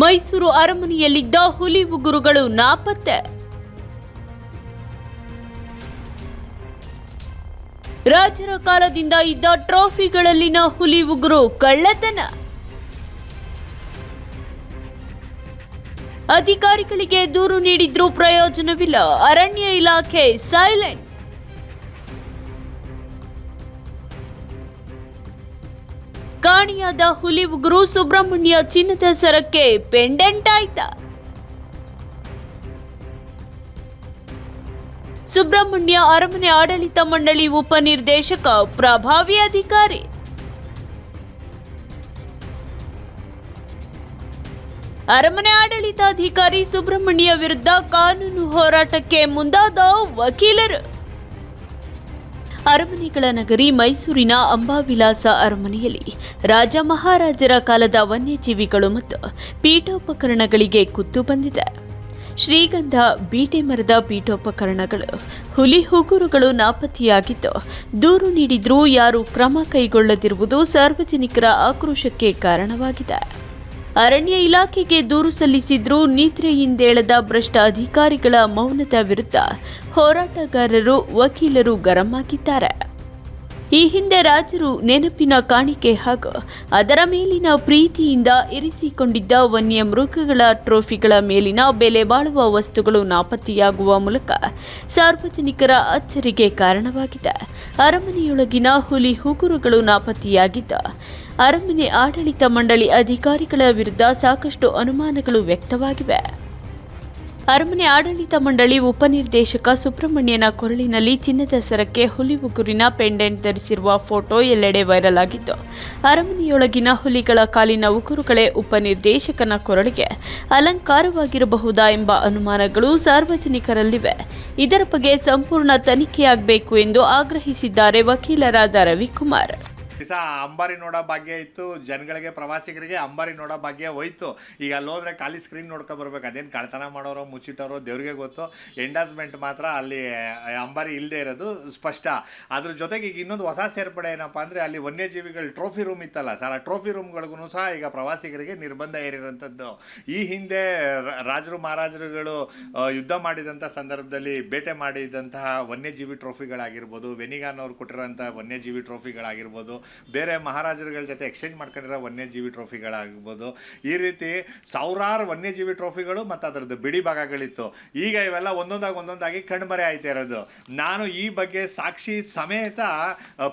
ಮೈಸೂರು ಅರಮನೆಯಲ್ಲಿದ್ದ ಹುಲಿ ಉಗುರುಗಳು ನಾಪತ್ತೆ. ರಾಜರ ಕಾಲದಿಂದ ಇದ್ದ ಟ್ರೋಫಿಗಳಲ್ಲಿನ ಹುಲಿ ಉಗುರು ಕಳ್ಳತನ. ಅಧಿಕಾರಿಗಳಿಗೆ ದೂರು ನೀಡಿದ್ರೂ ಪ್ರಯೋಜನವಿಲ್ಲ. ಅರಣ್ಯ ಇಲಾಖೆ ಸೈಲೆಂಟ್. ಕಾಣಿಯಾದ ಹುಲಿ ಉಗುರು ಸುಬ್ರಹ್ಮಣ್ಯ ಚಿನ್ನದ ಸರಕ್ಕೆ ಪೆಂಡೆಂಟ್ ಆಯ್ತಾ. ಸುಬ್ರಹ್ಮಣ್ಯ ಅರಮನೆ ಆಡಳಿತ ಮಂಡಳಿ ಉಪನಿರ್ದೇಶಕ, ಪ್ರಭಾವಿ ಅಧಿಕಾರಿ. ಅರಮನೆ ಆಡಳಿತಾಧಿಕಾರಿ ಸುಬ್ರಹ್ಮಣ್ಯ ವಿರುದ್ಧ ಕಾನೂನು ಹೋರಾಟಕ್ಕೆ ಮುಂದಾದ ವಕೀಲರು. ಅರಮನೆಗಳ ನಗರಿ ಮೈಸೂರಿನ ಅಂಬಾವಿಲಾಸ ಅರಮನೆಯಲ್ಲಿ ರಾಜ ಮಹಾರಾಜರ ಕಾಲದ ವನ್ಯಜೀವಿಗಳು ಮತ್ತು ಪೀಠೋಪಕರಣಗಳಿಗೆ ಕುತ್ತು ಬಂದಿದೆ. ಶ್ರೀಗಂಧ, ಬೀಟೆ ಮರದ ಪೀಠೋಪಕರಣಗಳು, ಹುಲಿ ಹುಗುರುಗಳು ನಾಪತ್ತೆಯಾಗಿದ್ದು, ದೂರು ನೀಡಿದ್ರೂ ಯಾರೂ ಕ್ರಮ ಕೈಗೊಳ್ಳದಿರುವುದು ಸಾರ್ವಜನಿಕರ ಆಕ್ರೋಶಕ್ಕೆ ಕಾರಣವಾಗಿದೆ. ಅರಣ್ಯ ಇಲಾಖೆಗೆ ದೂರು ಸಲ್ಲಿಸಿದ್ರೂ ನಿದ್ರೆಯಿಂದೇಳದ ಭ್ರಷ್ಟ ಅಧಿಕಾರಿಗಳ ಮೌನದ ವಿರುದ್ಧ ಹೋರಾಟಗಾರರು ವಕೀಲರು ಗರಂ ಆಗಿದ್ದಾರೆ. ಈ ಹಿಂದೆ ರಾಜರು ನೆನಪಿನ ಕಾಣಿಕೆ ಹಾಗೂ, ಅದರ ಮೇಲಿನ ಪ್ರೀತಿಯಿಂದ ಇರಿಸಿಕೊಂಡಿದ್ದ ವನ್ಯ ಮೃಗಗಳ ಟ್ರೋಫಿಗಳ ಮೇಲಿನ ಬೆಲೆ ಬಾಳುವ ವಸ್ತುಗಳು ನಾಪತ್ತೆಯಾಗುವ ಮೂಲಕ ಸಾರ್ವಜನಿಕರ ಅಚ್ಚರಿಗೆ ಕಾರಣವಾಗಿದೆ. ಅರಮನೆಯೊಳಗಿನ ಹುಲಿ ಹುಗುರುಗಳು ನಾಪತ್ತೆಯಾಗಿದ್ದ. ಅರಮನೆ ಆಡಳಿತ ಮಂಡಳಿ ಅಧಿಕಾರಿಗಳ ವಿರುದ್ಧ ಸಾಕಷ್ಟು ಅನುಮಾನಗಳು ವ್ಯಕ್ತವಾಗಿವೆ. ಅರಮನೆ ಆಡಳಿತ ಮಂಡಳಿ ಉಪನಿರ್ದೇಶಕ ಸುಬ್ರಹ್ಮಣ್ಯನ ಕೊರಳಿನಲ್ಲಿ ಚಿನ್ನದ ಸರಕ್ಕೆ ಹುಲಿ ಉಗುರಿನ ಪೆಂಡೆಂಟ್ ಧರಿಸಿರುವ ಫೋಟೋ ಎಲ್ಲೆಡೆ ವೈರಲ್ ಆಗಿತ್ತು. ಅರಮನೆಯೊಳಗಿನ ಹುಲಿಗಳ ಕಾಲಿನ ಉಗುರುಗಳೇ ಉಪನಿರ್ದೇಶಕನ ಕೊರಳಿಗೆ ಅಲಂಕಾರವಾಗಿರಬಹುದಾ ಎಂಬ ಅನುಮಾನಗಳು ಸಾರ್ವಜನಿಕರಲ್ಲಿವೆ. ಇದರ ಬಗ್ಗೆ ಸಂಪೂರ್ಣ ತನಿಖೆಯಾಗಬೇಕು ಎಂದು ಆಗ್ರಹಿಸಿದ್ದಾರೆ ವಕೀಲರಾದ ರವಿಕುಮಾರ್. ದಿವಸ ಅಂಬಾರಿ ನೋಡೋ ಭಾಗ್ಯ ಇತ್ತು, ಜನಗಳಿಗೆ, ಪ್ರವಾಸಿಗರಿಗೆ ಅಂಬಾರಿ ನೋಡೋ ಭಾಗ್ಯ ಹೋಯ್ತು. ಈಗ ಅಲ್ಲಿ ಹೋದ್ರೆ ಖಾಲಿ ಸ್ಕ್ರೀನ್ ನೋಡ್ಕೊ ಬರ್ಬೇಕು. ಅದೇನು ಕಳ್ತನ ಮಾಡೋರೋ, ಮುಚ್ಚಿಟ್ಟೋರೋ ದೇವ್ರಿಗೆ ಗೊತ್ತು. ಎಂಡಾಸ್ಮೆಂಟ್ ಮಾತ್ರ ಅಲ್ಲಿ, ಅಂಬಾರಿ ಇಲ್ಲದೆ ಇರೋದು ಸ್ಪಷ್ಟ. ಅದ್ರ ಜೊತೆಗೆ ಈಗ ಇನ್ನೊಂದು ಹೊಸ ಸೇರ್ಪಡೆ ಏನಪ್ಪ ಅಂದರೆ, ಅಲ್ಲಿ ವನ್ಯಜೀವಿಗಳು ಟ್ರೋಫಿ ರೂಮ್ ಇತ್ತಲ್ಲ ಸರ್ ಆ ಟ್ರೋಫಿ ರೂಮ್ಗಳಿಗೂ ಸಹ ಈಗ ಪ್ರವಾಸಿಗರಿಗೆ ನಿರ್ಬಂಧ ಏರಿರೋಂಥದ್ದು ಈ ಹಿಂದೆ ರಾಜರು, ಮಹಾರಾಜರುಗಳು ಯುದ್ಧ ಮಾಡಿದಂಥ ಸಂದರ್ಭದಲ್ಲಿ ಬೇಟೆ ಮಾಡಿದಂತಹ ವನ್ಯಜೀವಿ ಟ್ರೋಫಿಗಳಾಗಿರ್ಬೋದು ವೆನಿಗಾನ್ ಅವ್ರು ಕೊಟ್ಟಿರೋಂಥ ವನ್ಯಜೀವಿ ಟ್ರೋಫಿಗಳಾಗಿರ್ಬೋದು ಬೇರೆ ಮಹಾರಾಜರುಗಳ ಜೊತೆ ಎಕ್ಸ್ಚೇಂಜ್ ಮಾಡ್ಕೊಂಡಿರೋ ವನ್ಯಜೀವಿ ಟ್ರೋಫಿಗಳಾಗ್ಬೋದು ಈ ರೀತಿ ಸಾವಿರಾರು ವನ್ಯಜೀವಿ ಟ್ರೋಫಿಗಳು ಮತ್ತು ಅದರದ್ದು ಬಿಡಿ ಭಾಗಗಳಿತ್ತು. ಈಗ ಇವೆಲ್ಲ ಒಂದೊಂದಾಗಿ ಒಂದೊಂದಾಗಿ ಕಣ್ಮರೆ ಆಯ್ತಾ ಇರೋದು. ನಾನು ಈ ಬಗ್ಗೆ ಸಾಕ್ಷಿ ಸಮೇತ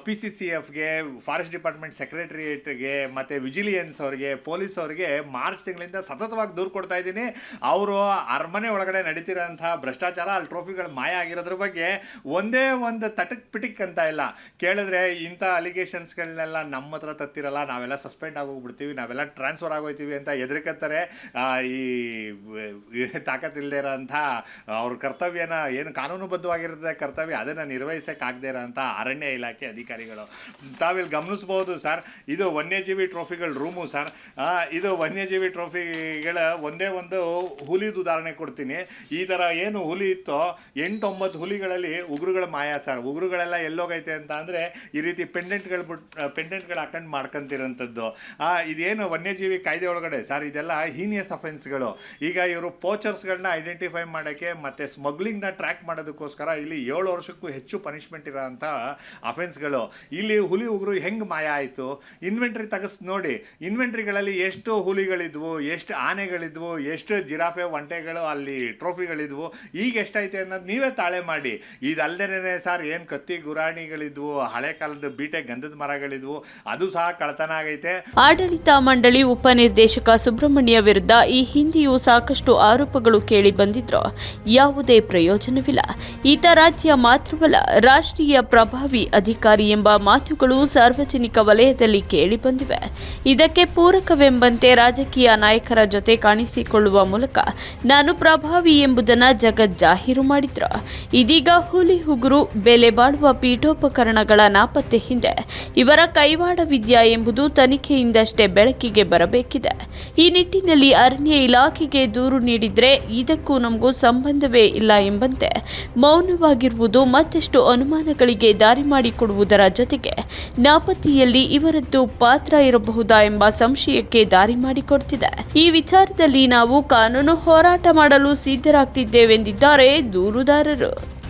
ಪಿ ಸಿ ಸಿ ಎಫ್ಗೆ ಫಾರೆಸ್ಟ್ ಡಿಪಾರ್ಟ್ಮೆಂಟ್ ಸೆಕ್ರೆಟರಿಯೇಟ್ಗೆ ಮತ್ತು ವಿಜಿಲಿಯನ್ಸ್ ಅವರಿಗೆ ಪೊಲೀಸ್ ಅವರಿಗೆ ಮಾರ್ಚ್ ತಿಂಗಳಿಂದ ಸತತವಾಗಿ ದೂರು ಕೊಡ್ತಾ ಇದ್ದೀನಿ. ಅವರು ಅರಮನೆ ಒಳಗಡೆ ನಡೀತಿರೋಂಥ ಭ್ರಷ್ಟಾಚಾರ, ಅಲ್ಲಿ ಟ್ರೋಫಿಗಳು ಮಾಯ ಆಗಿರೋದ್ರ ಬಗ್ಗೆ ಒಂದೇ ಒಂದು ತಟಕ್ ಪಿಟಿಕ್ ಅಂತ ಇಲ್ಲ. ಕೇಳಿದ್ರೆ ಇಂಥ ಅಲಿಗೇಷನ್ಸ್ಗಳನ್ನೆಲ್ಲ ನಮ್ಮ ಹತ್ರ ತತ್ತಿರಲ್ಲ ನಾವೆಲ್ಲ ಸಸ್ಪೆಂಡ್ ಆಗೋಗ್ಬಿಡ್ತೀವಿ ನಾವೆಲ್ಲ ಟ್ರಾನ್ಸ್ಫರ್ ಆಗೋಯ್ತೀವಿ ಅಂತ ಹೆದರ್ಕತ್ತಾರೆ. ಆ, ಈ ತಾಕತ್ತಿಲ್ಲದೆ ಇರೋಂಥ ಅವ್ರ ಕರ್ತವ್ಯನ ಏನು ಕಾನೂನುಬದ್ಧವಾಗಿರುತ್ತೆ ಕರ್ತವ್ಯ ಅದನ್ನು ನಿರ್ವಹಿಸೋಕ್ಕಾಗದೇ ಇರೋಂಥ ಅರಣ್ಯ ಇಲಾಖೆ ಅಧಿಕಾರಿಗಳು. ತಾವಿಲ್ಲಿ ಗಮನಿಸ್ಬೋದು ಸರ್ ಇದು ವನ್ಯಜೀವಿ ಟ್ರೋಫಿಗಳ ರೂಮು ಸರ್. ಇದು ವನ್ಯಜೀವಿ ಟ್ರೋಫಿಗಳ ಒಂದೇ ಒಂದು ಹುಲಿದು ಉದಾಹರಣೆ ಕೊಡ್ತೀನಿ. ಈ ಥರ ಏನು ಹುಲಿ ಇತ್ತೋ ಎಂಟೊಂಬತ್ತು ಹುಲಿಗಳಲ್ಲಿ ಉಗುರುಗಳ ಮಾಯ ಸರ್. ಉಗುರುಗಳೆಲ್ಲ ಎಲ್ಲೋಗೈತೆ ಅಂತ ಅಂದರೆ ಈ ರೀತಿ ಪೆಂಡೆಂಟ್ಗಳು ಬಿಟ್ ಪೆಂಡೆಂಟ್ಗಳು ಹಾಕೊಂಡು ಮಾಡ್ಕೊಂತಿರೋಂಥದ್ದು. ಇದೇನು ವನ್ಯಜೀವಿ ಕಾಯ್ದೆ ಒಳಗಡೆ? ಸರ್, ಇದೆಲ್ಲ ಹೀನಿಯಸ್ ಅಫೆನ್ಸ್ಗಳು. ಈಗ ಇವರು ಪೋಚರ್ಸ್ಗಳನ್ನ ಐಡೆಂಟಿಫೈ ಮಾಡೋಕ್ಕೆ ಮತ್ತು ಸ್ಮಗ್ಲಿಂಗ್ನ ಟ್ರ್ಯಾಕ್ ಮಾಡೋದಕ್ಕೋಸ್ಕರ ಇಲ್ಲಿ ಏಳು ವರ್ಷಕ್ಕೂ ಹೆಚ್ಚು ಪನಿಷ್ಮೆಂಟ್ ಇರೋಂಥ ಅಫೆನ್ಸ್ಗಳು. ಇಲ್ಲಿ ಹುಲಿ ಉಗುರು ಹೆಂಗೆ ಮಾಯ ಆಯಿತು? ಇನ್ವೆಂಟ್ರಿ ತೆಗೆಸ್ ನೋಡಿ. ಇನ್ವೆಂಟ್ರಿಗಳಲ್ಲಿ ಎಷ್ಟು ಹುಲಿಗಳಿದ್ವು, ಎಷ್ಟು ಆನೆಗಳಿದ್ವು, ಎಷ್ಟು ಜಿರಾಫೆ ಒಂಟೆಗಳು, ಅಲ್ಲಿ ಟ್ರೋಫಿಗಳಿದ್ವು, ಈಗ ಎಷ್ಟೈತೆ ಅನ್ನೋದು ನೀವೇ ತಾಳೆ ಮಾಡಿ. ಇದಲ್ದೇನೆ ಸರ್, ಏನು ಕತ್ತಿ ಗುರಾಣಿಗಳಿದ್ವು, ಹಳೆ ಕಾಲದ ಬೀಟೆ ಗಂಧದ ಮರಗಳಿದ್ವು ಅದು ಸಹ ಕಳತನ ಆಗೈತೆ. ಆಡಳಿತ ಮಂಡಳಿ ಉಪನಿರ್ದೇಶಕ ಸುಬ್ರಹ್ಮಣ್ಯ ವಿರುದ್ಧ ಈ ಹಿಂದೆಯೂ ಸಾಕಷ್ಟು ಆರೋಪಗಳು ಕೇಳಿ ಬಂದಿದ್ರು. ಯಾವುದೇ ಪ್ರಯೋಜನವಿಲ್ಲ. ಈತ ರಾಜ್ಯ ಮಾತ್ರವಲ್ಲ, ರಾಷ್ಟ್ರೀಯ ಪ್ರಭಾವಿ ಅಧಿಕಾರಿ ಎಂಬ ಮಾತುಗಳು ಸಾರ್ವಜನಿಕ ವಲಯದಲ್ಲಿ ಕೇಳಿ ಬಂದಿವೆ. ಇದಕ್ಕೆ ಪೂರಕವೆಂಬಂತೆ ರಾಜಕೀಯ ನಾಯಕರ ಜೊತೆ ಕಾಣಿಸಿಕೊಳ್ಳುವ ಮೂಲಕ ನಾನು ಪ್ರಭಾವಿ ಎಂಬುದನ್ನ ಜಗತ್ ಜಾಹೀರು ಮಾಡಿದ್ರು. ಇದೀಗ ಹುಲಿ ಹುಗುರು ಬೆಲೆ ಬಾಳುವ ಪೀಠೋಪಕರಣಗಳ ನಾಪತ್ತೆ ಹಿಂದೆ. ಇವ ಇವರ ಕೈವಾಡವಿದ್ಯಾ ಎಂಬುದು ತನಿಖೆಯಿಂದಷ್ಟೇ ಬೆಳಕಿಗೆ ಬರಬೇಕಿದೆ. ಈ ನಿಟ್ಟಿನಲ್ಲಿ ಅರಣ್ಯ ಇಲಾಖೆಗೆ ದೂರು ನೀಡಿದ್ರೆ ಇದಕ್ಕೂ ನಮಗೂ ಸಂಬಂಧವೇ ಇಲ್ಲ ಎಂಬಂತೆ ಮೌನವಾಗಿರುವುದು ಮತ್ತಷ್ಟು ಅನುಮಾನಗಳಿಗೆ ದಾರಿ ಮಾಡಿಕೊಡುವುದರ ಜೊತೆಗೆ ನಾಪತ್ತೆಯಲ್ಲಿ ಇವರದ್ದು ಪಾತ್ರ ಇರಬಹುದಾ ಎಂಬ ಸಂಶಯಕ್ಕೆ ದಾರಿ ಮಾಡಿಕೊಡ್ತಿದೆ. ಈ ವಿಚಾರದಲ್ಲಿ ನಾವು ಕಾನೂನು ಹೋರಾಟ ಮಾಡಲು ಸಿದ್ಧರಾಗ್ತಿದ್ದೇವೆಂದಿದ್ದಾರೆ ದೂರುದಾರರು.